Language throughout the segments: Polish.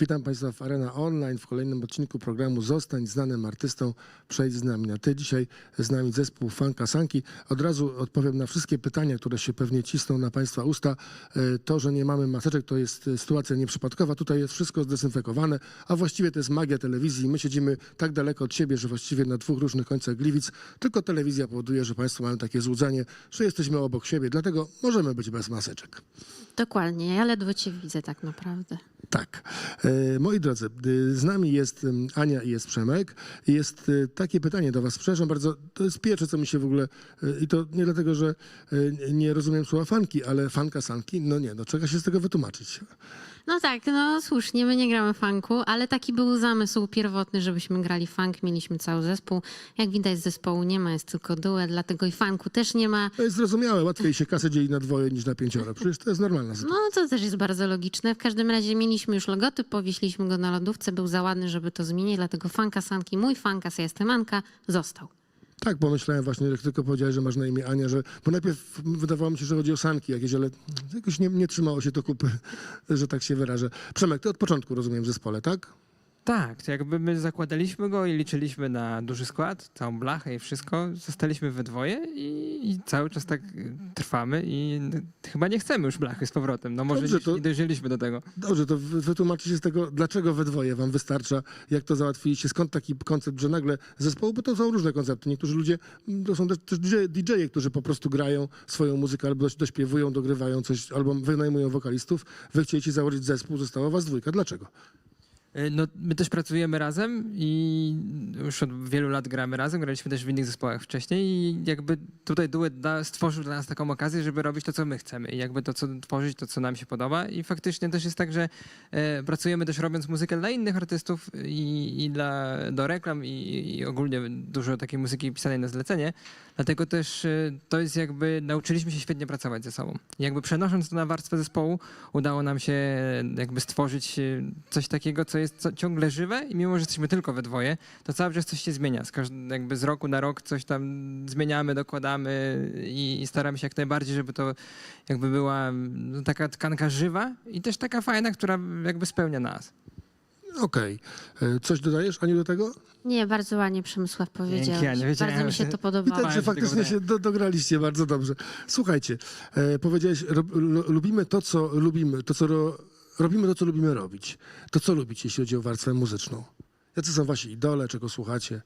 Witam Państwa w Arena Online w kolejnym odcinku programu Zostań znanym artystą, przejdź z nami na ty. Dzisiaj z nami zespół Fanka Sanki. Od razu odpowiem na wszystkie pytania, które się pewnie cisną na Państwa usta. E, To, że nie mamy maseczek, to jest e, sytuacja nieprzypadkowa. Tutaj jest wszystko zdezynfekowane, a właściwie to jest magia telewizji. My siedzimy tak daleko od siebie, że właściwie na dwóch różnych końcach Gliwic. Tylko telewizja powoduje, że Państwo mają takie złudzenie, że jesteśmy obok siebie, dlatego możemy być bez maseczek. Dokładnie, ja ledwo cię widzę tak naprawdę. Tak. E, moi drodzy, y, z nami jest Ania i jest Przemek. Jest y, takie pytanie do was. Przepraszam bardzo, to jest pierwsze, co mi się w ogóle... I to nie dlatego, że nie rozumiem słowa fanki, ale fanka sanki, no nie, no trzeba się z tego wytłumaczyć. No tak, no słusznie, my nie gramy funku, ale taki był zamysł pierwotny, żebyśmy grali funk, mieliśmy cały zespół. Jak widać zespołu nie ma, jest tylko duet, dlatego i funku też nie ma. To jest zrozumiałe, łatwiej się kasę dzieli na dwoje niż na pięcioro. Przecież to jest normalna sytuacja. No to też jest bardzo logiczne. W każdym razie mieliśmy już logotyp, powieśliśmy go na lodówce, był za ładny, żeby to zmienić, dlatego fanka sanki, mój fankas, ja jestem Anka, został. Tak, pomyślałem właśnie, jak tylko powiedziałeś, że masz na imię Ania, że... Bo najpierw wydawało mi się, że chodzi o sanki jakieś, ale jakoś nie, nie trzymało się to kupy, że tak się wyrażę. Przemek, ty od początku rozumiem w zespole, tak? Tak, to jakby my zakładaliśmy go i liczyliśmy na duży skład, całą blachę i wszystko. Zostaliśmy we dwoje i, i cały czas tak trwamy i chyba nie chcemy już blachy z powrotem. No może Dobrze, nie, to- nie dojrzeliśmy do tego. Dobrze, to wy- wytłumaczcie z tego, dlaczego we dwoje wam wystarcza, jak to załatwiliście, skąd taki koncept, że nagle zespołu, bo to są różne koncepty. Niektórzy ludzie, mm, to są też też DJ-e, którzy po prostu grają swoją muzykę albo doś- dośpiewują, dogrywają coś, albo wynajmują wokalistów. Wy chcieliście założyć zespół, została was dwójka. Dlaczego? Y, No, my też pracujemy razem i już od wielu lat gramy razem. Graliśmy też w innych zespołach wcześniej i jakby tutaj duet da, stworzył dla nas taką okazję, żeby robić to, co my chcemy i jakby to, co tworzyć, to, co nam się podoba. I faktycznie też jest tak, że e, pracujemy też robiąc muzykę dla innych artystów i, i dla, do reklam i, i ogólnie dużo takiej muzyki pisanej na zlecenie. Dlatego też e, to jest jakby, nauczyliśmy się świetnie pracować ze sobą. I jakby przenosząc to na warstwę zespołu, udało nam się jakby stworzyć e, coś takiego, co jest co, ciągle żywe i mimo, że jesteśmy tylko we dwoje, to cały czas coś się zmienia. Z, każd- jakby z roku na rok coś tam zmieniamy, dokładamy i, i staramy się jak najbardziej, żeby to jakby była no, taka tkanka żywa i też taka fajna, która jakby spełnia nas. Okej. E, Coś dodajesz, Aniu, do tego? Nie, bardzo ładnie Przemysław powiedział. Wiedziałem, Bardzo mi się że- to Widać, podobało. że Bardzo faktycznie się do, dograliście bardzo dobrze. Słuchajcie, e, powiedziałeś, ro, lu- lubimy to, co lubimy, to, co ro, robimy to, co lubimy robić. To, co lubicie, jeśli chodzi o warstwę muzyczną? Jacy są wasi idole, czego słuchacie?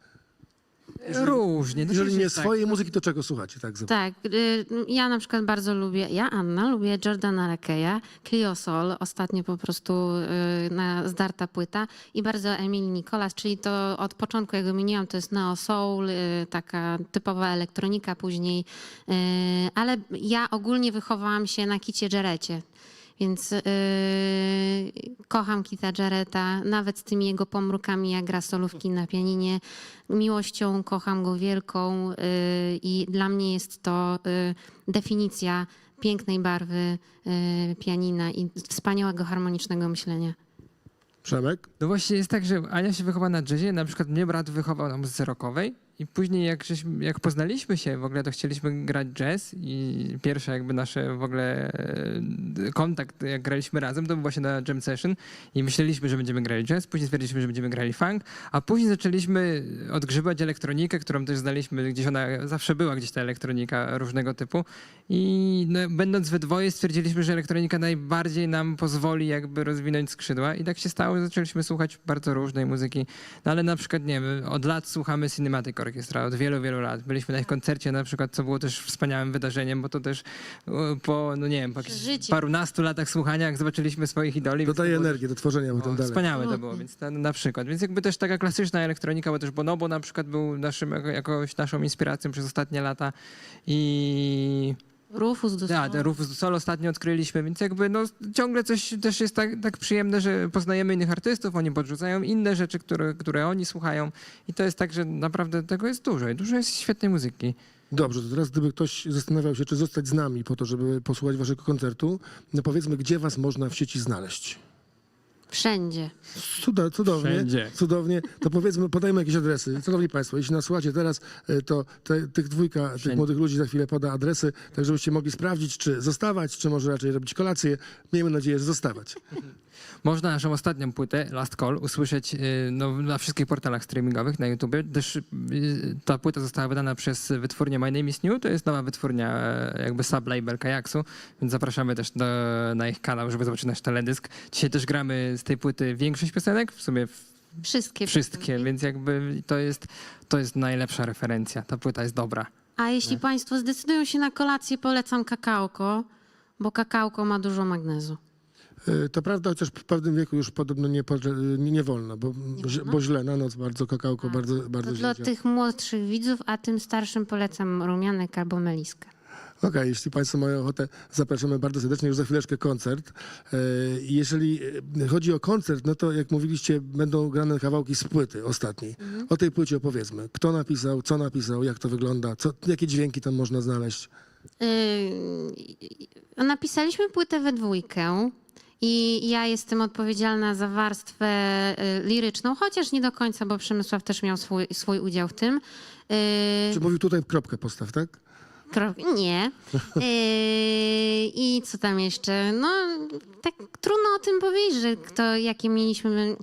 Różnie. No Jeżeli nie tak. swojej muzyki, to czego słuchacie? Tak, zapytam. Tak, y, ja na przykład bardzo lubię, ja Anna lubię Jordana Lekeya, Clio Sol, ostatnio po prostu y, na zdarta płyta i bardzo Emily Nicolas, czyli to od początku jak wymieniłam, to jest neo soul, y, taka typowa elektronika później, y, ale ja ogólnie wychowałam się na kicie Jarecie. Więc yy, kocham Kita Jareta, nawet z tymi jego pomrukami, jak gra solówki na pianinie. Miłością kocham go wielką yy, i dla mnie jest to yy, definicja pięknej barwy yy, pianina i wspaniałego harmonicznego myślenia. Przemek? No właśnie jest tak, że Ania się wychowa na jazzie, na przykład mnie brat wychował na muzyce rockowej i później jak, jak poznaliśmy się w ogóle, to chcieliśmy grać jazz i pierwsze jakby nasze w ogóle e, kontakt, jak graliśmy razem, to był właśnie na jam session i myśleliśmy, że będziemy grali jazz, później stwierdziliśmy, że będziemy grali funk, a później zaczęliśmy odgrzebać elektronikę, którą też znaliśmy, gdzieś ona zawsze była, gdzieś ta elektronika różnego typu i no, będąc we dwoje stwierdziliśmy, że elektronika najbardziej nam pozwoli jakby rozwinąć skrzydła i tak się stało, zaczęliśmy słuchać bardzo różnej muzyki. No ale na przykład, nie wiem, od lat słuchamy Cinematic Orchestra, od wielu, wielu lat. Byliśmy na ich koncercie na przykład, co było też wspaniałym wydarzeniem, bo to też po, no nie wiem, po parunastu latach słuchania, jak zobaczyliśmy swoich idoli. Dodaje było energię do tworzenia o, potem dalej. Wspaniałe to No. było, więc ta, na przykład. Więc jakby też taka klasyczna elektronika, bo też Bonobo na przykład był naszym, jako- jakoś naszą inspiracją przez ostatnie lata i Rufus do ja, ten Rufus du Sol ostatnio odkryliśmy, więc jakby no, ciągle coś też jest tak, tak przyjemne, że poznajemy innych artystów, oni podrzucają inne rzeczy, które, które oni słuchają i to jest tak, że naprawdę tego jest dużo i dużo jest świetnej muzyki. Dobrze, to teraz gdyby ktoś zastanawiał się, czy zostać z nami po to, żeby posłuchać waszego koncertu, no powiedzmy, gdzie was można w sieci znaleźć? Wszędzie. Cuda, cudownie, Wszędzie. cudownie. To powiedzmy, podajmy jakieś adresy. Szanowni Państwo, jeśli nas słuchacie teraz, e, to te, tych dwójka, tych Wszędzie. młodych ludzi za chwilę poda adresy, tak żebyście mogli sprawdzić, czy zostawać, czy może raczej robić kolację. Miejmy nadzieję, że zostawać. Można naszą ostatnią płytę, Last Call, usłyszeć y, no, na wszystkich portalach streamingowych, na YouTubie. Też y, ta płyta została wydana przez wytwórnię My Name is New, to jest nowa wytwórnia, e, jakby sublabel Kajaksu, więc zapraszamy też do, na ich kanał, żeby zobaczyć nasz teledysk. Dzisiaj też gramy z tej płyty większość piosenek, w sumie Wszystkie. wszystkie, więc jakby to jest, to jest najlepsza referencja. Ta płyta jest dobra. A jeśli Państwo zdecydują się na kolację, polecam kakałko, bo kakałko ma dużo magnezu. E, To prawda, chociaż w pewnym wieku już podobno nie, poże- nie, nie wolno, bo, wolno? bo źle na noc bardzo kakałko, bardzo, bardzo To źle. dla działa. tych młodszych widzów, a tym starszym polecam rumianek albo meliskę. Okej, jeśli Państwo mają ochotę, zapraszamy bardzo serdecznie. Już za chwileczkę koncert. E, Jeżeli chodzi o koncert, no to jak mówiliście, będą grane kawałki z płyty ostatniej. O tej płycie opowiedzmy. Kto napisał, co napisał, jak to wygląda, co, jakie dźwięki tam można znaleźć. Yy, napisaliśmy płytę we dwójkę. I ja jestem odpowiedzialna za warstwę y, liryczną, chociaż nie do końca, bo Przemysław też miał swój, swój udział w tym. Yy, Czy mówił tutaj kropkę postaw, tak? Nie. Yy, I co tam jeszcze? No, tak trudno o tym powiedzieć, że kto, jakie mieliśmy.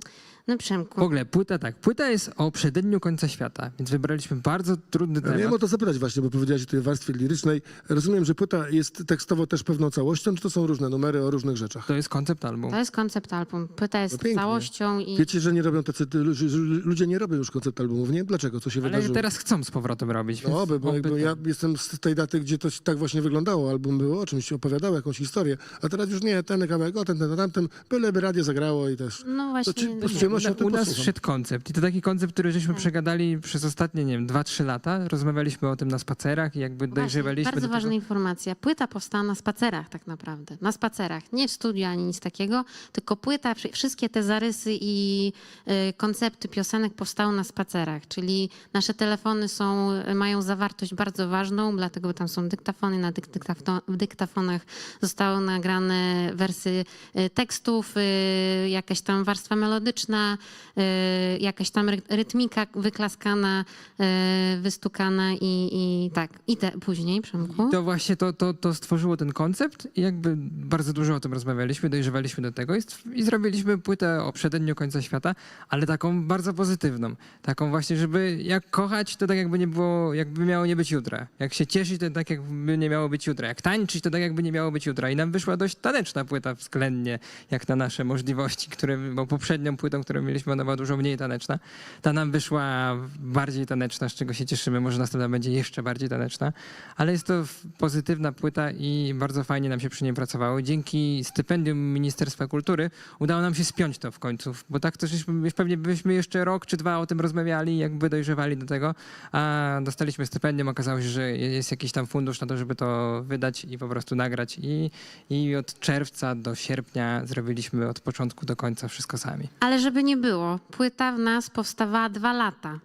No, W Przemku. ogóle płyta tak, płyta jest o przededniu końca świata, więc wybraliśmy bardzo trudny Ja temat. miałem o to zapytać właśnie, bo powiedziałeś o tej warstwie lirycznej. Rozumiem, że płyta jest tekstowo też pewną całością, czy to są różne numery o różnych rzeczach? To jest koncept album. To jest koncept album. Płyta jest No pięknie. całością i. Wiecie, że nie robią tacy, że ludzie nie robią już koncept albumów, nie? Dlaczego? Co się Ale wydarzyło? teraz chcą z powrotem robić. No oby, bo oby ja jestem z tej daty, gdzie to tak właśnie wyglądało. Album było o czymś, opowiadało jakąś historię, a teraz już nie, ten kawałek, o ten, ten, tamten, byleby radio zagrało i też. No właśnie. czy- tym U nas wszedł koncept i to taki koncept, który żeśmy przegadali przez ostatnie, nie wiem, 2-3 lata. Rozmawialiśmy o tym na spacerach i jakby Właśnie, dojrzewaliśmy bardzo do ważna tego. informacja. Płyta powstała na spacerach tak naprawdę. Na spacerach. Nie w studiu ani nic takiego, tylko płyta, wszy- wszystkie te zarysy i y, koncepty piosenek powstały na spacerach. Czyli nasze telefony są, y, mają zawartość bardzo ważną, dlatego tam są dyktafony. Na dyk- dyktafto- w dyktafonach zostały nagrane wersy y, tekstów, y, jakaś tam warstwa melodyczna, y, jakaś tam ry- rytmika wyklaskana, y, wystukana i, i tak. I te później, Przemku. To właśnie to, to, to stworzyło ten koncept i jakby bardzo dużo o tym rozmawialiśmy, dojrzewaliśmy do tego i, i zrobiliśmy płytę o przededniu końca świata, ale taką bardzo pozytywną. Taką właśnie, żeby jak kochać, to tak jakby nie było, jakby miało nie być jutra. Jak się cieszyć, to tak jakby nie miało być jutra. Jak tańczyć, to tak jakby nie miało być jutra. I nam wyszła dość taneczna płyta względnie, jak na nasze możliwości, które, bo poprzednią płytą, którą mieliśmy, ona była dużo mniej taneczna. Ta nam wyszła bardziej taneczna, z czego się cieszymy. Może następna będzie jeszcze bardziej taneczna, ale jest to pozytywna płyta i bardzo fajnie nam się przy niej pracowało. Dzięki stypendium Ministerstwa Kultury udało nam się spiąć to w końcu, bo tak to żeśmy, pewnie byśmy jeszcze rok czy dwa o tym rozmawiali, jakby dojrzewali do tego, a dostaliśmy stypendium, okazało się, że jest jakiś tam fundusz na to, żeby to wydać i po prostu nagrać i, i od czerwca do sierpnia zrobiliśmy od początku do końca wszystko sami. Ale żeby nie było, płyta w nas powstawała dwa lata.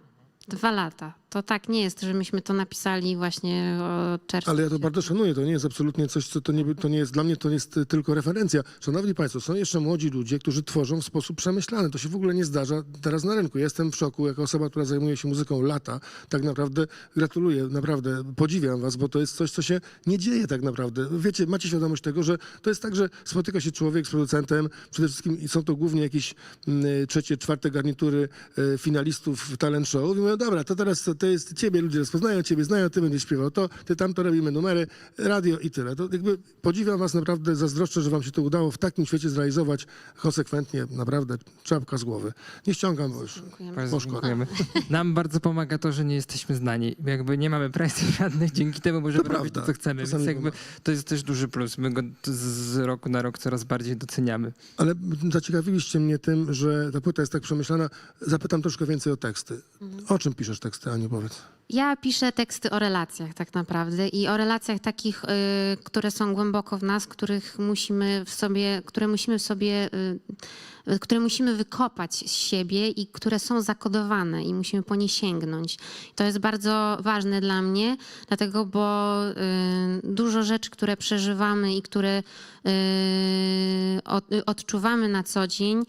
Dwa lata. To tak nie jest, że myśmy to napisali właśnie od czerwca. Ale ja to bardzo szanuję, to nie jest absolutnie coś, co to nie, to nie jest, dla mnie to jest y, tylko referencja. Szanowni Państwo, są jeszcze młodzi ludzie, którzy tworzą w sposób przemyślany. To się w ogóle nie zdarza teraz na rynku. Jestem w szoku, jako osoba, która zajmuje się muzyką lata. Tak naprawdę gratuluję, naprawdę podziwiam Was, bo to jest coś, co się nie dzieje tak naprawdę. Wiecie, macie świadomość tego, że to jest tak, że spotyka się człowiek z producentem, przede wszystkim są to głównie jakieś mm, trzecie, czwarte garnitury y, finalistów talent show i mówią, dobra, to teraz to, to jest ciebie, ludzie rozpoznają ciebie, znają, ty będziesz śpiewał to, ty tamto robimy numery, radio i tyle. To jakby podziwiam was naprawdę, zazdroszczę, że wam się to udało w takim świecie zrealizować konsekwentnie, naprawdę czapka z głowy. Nie ściągam, bo już Poszkoda. dziękujemy. Nam bardzo pomaga to, że nie jesteśmy znani. Jakby nie mamy presji żadnych dzięki temu, możemy robić to, prawda. co chcemy. Czasami Więc jakby to jest też duży plus. My go z roku na rok coraz bardziej doceniamy. Ale zaciekawiliście mnie tym, że ta płyta jest tak przemyślana. Zapytam troszkę więcej o teksty. O czym piszesz teksty, Aniu, powiedz? Ja piszę teksty o relacjach tak naprawdę i o relacjach takich, y, które są głęboko w nas, których musimy w sobie, które musimy w sobie, y, które musimy wykopać z siebie i które są zakodowane i musimy po nie sięgnąć. To jest bardzo ważne dla mnie, dlatego, bo y, dużo rzeczy, które przeżywamy i które y, y, odczuwamy na co dzień,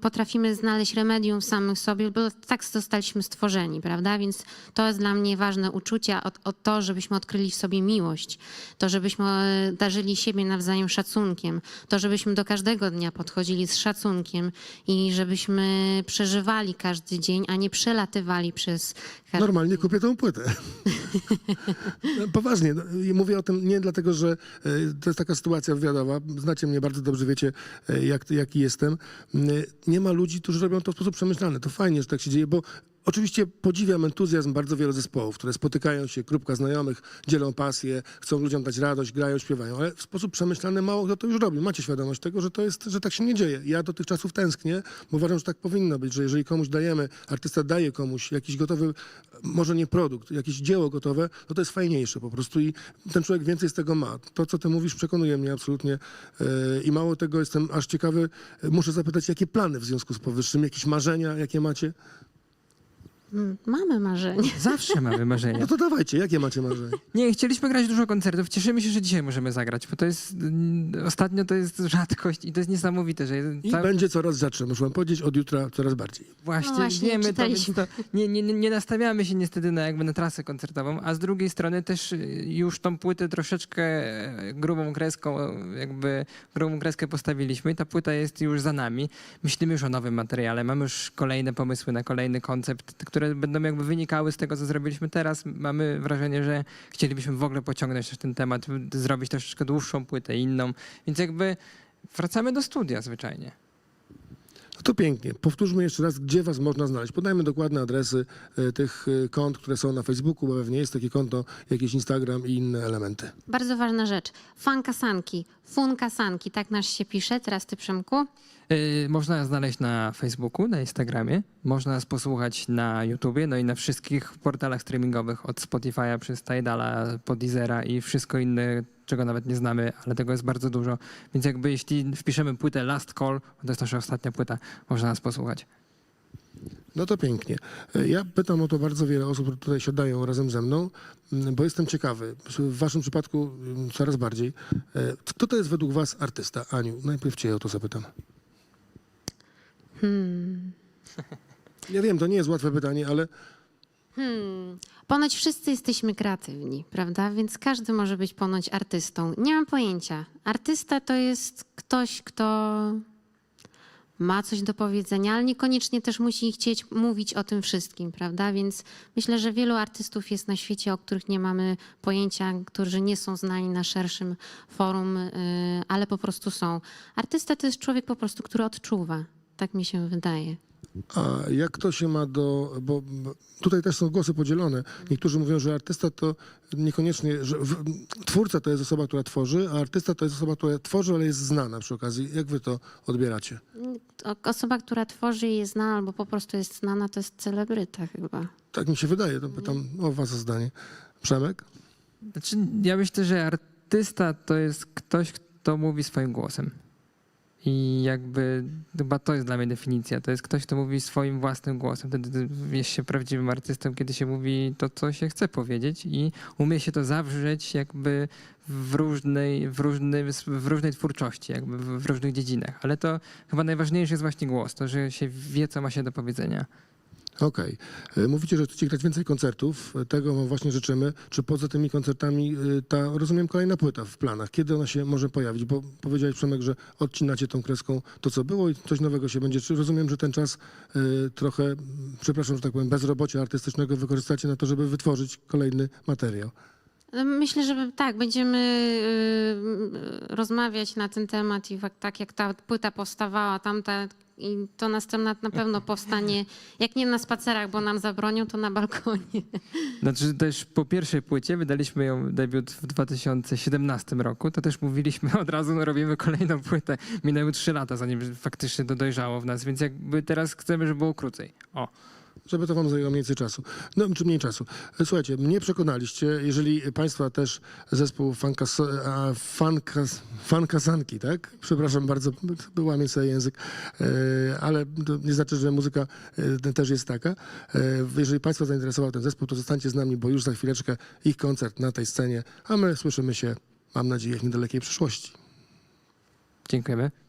potrafimy znaleźć remedium w samych sobie, bo tak zostaliśmy stworzeni, prawda? Więc to jest dla mnie ważne uczucie, o, o to, żebyśmy odkryli w sobie miłość, to, żebyśmy darzyli siebie nawzajem szacunkiem, to, żebyśmy do każdego dnia podchodzili z szacunkiem i żebyśmy przeżywali każdy dzień, a nie przelatywali przez każdy Normalnie kupię tą płytę. No, Poważnie. no, I mówię o tym nie dlatego, że e, to jest taka sytuacja wywiadowa. Znacie mnie bardzo dobrze, wiecie, e, jak, jaki jestem. Mm, Nie ma ludzi, którzy robią to w sposób przemyślany. To fajnie, że tak się dzieje, bo oczywiście podziwiam entuzjazm bardzo wielu zespołów, które spotykają się, grupka znajomych, dzielą pasję, chcą ludziom dać radość, grają, śpiewają, ale w sposób przemyślany mało kto to już robi. Macie świadomość tego, że to jest, że tak się nie dzieje. Ja do tych czasów tęsknię, bo uważam, że tak powinno być, że jeżeli komuś dajemy, artysta daje komuś jakiś gotowy, może nie produkt, jakieś dzieło gotowe, no to jest fajniejsze po prostu i ten człowiek więcej z tego ma. To, co ty mówisz, przekonuje mnie absolutnie yy, i mało tego, jestem aż ciekawy, muszę zapytać, jakie plany w związku z powyższym, jakieś marzenia, jakie macie? Mm, Mamy marzenie. Zawsze mamy marzenia. No to dawajcie, jakie macie marzenia? Nie, chcieliśmy grać dużo koncertów. Cieszymy się, że dzisiaj możemy zagrać, bo to jest mm, ostatnio to jest rzadkość i to jest niesamowite, że I cały- będzie coraz rzadsze, muszę wam powiedzieć, od jutra coraz bardziej. Właśnie, No właśnie, wiemy to, więc czytaliśmy. to nie, nie, nie nastawiamy się niestety na jakby na trasę koncertową, a z drugiej strony też y, już tą płytę troszeczkę e, grubą kreską, e, jakby grubą kreskę postawiliśmy i ta płyta jest już za nami. Myślimy już o nowym materiale, mamy już kolejne pomysły na kolejny koncept, które będą jakby wynikały z tego, co zrobiliśmy teraz. Mamy wrażenie, że chcielibyśmy w ogóle pociągnąć też ten temat, zrobić troszeczkę dłuższą płytę, inną, więc jakby wracamy do studia zwyczajnie. To pięknie. Powtórzmy jeszcze raz, gdzie was można znaleźć. Podajmy dokładne adresy e, tych e, kont, które są na Facebooku, bo pewnie jest takie konto, jakiś Instagram i inne elementy. Bardzo ważna rzecz. Fankasanki, funkasanki, tak nasz się pisze. Teraz ty, Przemku. Yy, Można nas znaleźć na Facebooku, na Instagramie, można nas posłuchać na YouTubie, no i na wszystkich portalach streamingowych od Spotify'a przez Tidala, po Deezera i wszystko inne, czego nawet nie znamy, ale tego jest bardzo dużo. Więc jakby jeśli wpiszemy płytę Last Call, to jest nasza ostatnia płyta, można nas posłuchać. No to pięknie. Ja pytam o to bardzo wiele osób, które tutaj siadają razem ze mną, bo jestem ciekawy. W waszym przypadku coraz bardziej. E, Kto to jest według was artysta? Aniu, najpierw cię o to zapytam. Hmm. Ja wiem, to nie jest łatwe pytanie, ale Hmm. Ponoć wszyscy jesteśmy kreatywni, prawda? Więc każdy może być ponoć artystą. Nie mam pojęcia. Artysta to jest ktoś, kto ma coś do powiedzenia, ale niekoniecznie też musi chcieć mówić o tym wszystkim, prawda? Więc myślę, że wielu artystów jest na świecie, o których nie mamy pojęcia, którzy nie są znani na szerszym forum, yy, ale po prostu są. Artysta to jest człowiek po prostu, który odczuwa. Tak mi się wydaje. A jak to się ma do. Bo tutaj też są głosy podzielone. Niektórzy mówią, że artysta to niekoniecznie. Że w, twórca to jest osoba, która tworzy, a artysta to jest osoba, która tworzy, ale jest znana przy okazji. Jak wy to odbieracie? Osoba, która tworzy i jest znana albo po prostu jest znana, to jest celebryta chyba. Tak mi się wydaje. To pytam o was o zdanie. Przemek? Znaczy, ja myślę, że artysta to jest ktoś, kto mówi swoim głosem. I jakby chyba to jest dla mnie definicja. To jest ktoś, kto mówi swoim własnym głosem. Wtedy jest się prawdziwym artystą, kiedy się mówi to, co się chce powiedzieć i umie się to zawrzeć jakby w różnej, w różnej, w różnej twórczości, jakby w różnych dziedzinach. Ale to chyba najważniejszy jest właśnie głos, to, że się wie, co ma się do powiedzenia. Okej. E, Mówicie, że chcecie grać więcej koncertów. E, Tego wam właśnie życzymy. Czy poza tymi koncertami e, ta, rozumiem, kolejna płyta w planach? Kiedy ona się może pojawić? Bo powiedziałeś, Przemek, że odcinacie tą kreską to, co było i coś nowego się będzie. Czy rozumiem, że ten czas trochę, przepraszam, że tak powiem, bezrobocia artystycznego wykorzystacie na to, żeby wytworzyć kolejny materiał? Myślę, że tak, będziemy y, rozmawiać na ten temat i tak jak ta płyta powstawała, tamta i to następna na pewno powstanie, jak nie na spacerach, bo nam zabronią, to na balkonie. Znaczy też po pierwszej płycie wydaliśmy ją debiut w 2017 roku, to też mówiliśmy od razu, no robimy kolejną płytę. Minęły trzy lata, zanim faktycznie to dojrzało w nas, więc jakby teraz chcemy, żeby było krócej. O. Żeby to wam zajęło mniej czasu. No, czy mniej czasu. Słuchajcie, mnie przekonaliście, jeżeli państwa też zespół fankas, fankasanki, tak? Przepraszam bardzo, łamię sobie język, e, ale to nie znaczy, że muzyka e, też jest taka. E, jeżeli państwa zainteresował ten zespół, to zostańcie z nami, bo już za chwileczkę ich koncert na tej scenie, a my słyszymy się, mam nadzieję, w niedalekiej przyszłości. Dziękujemy.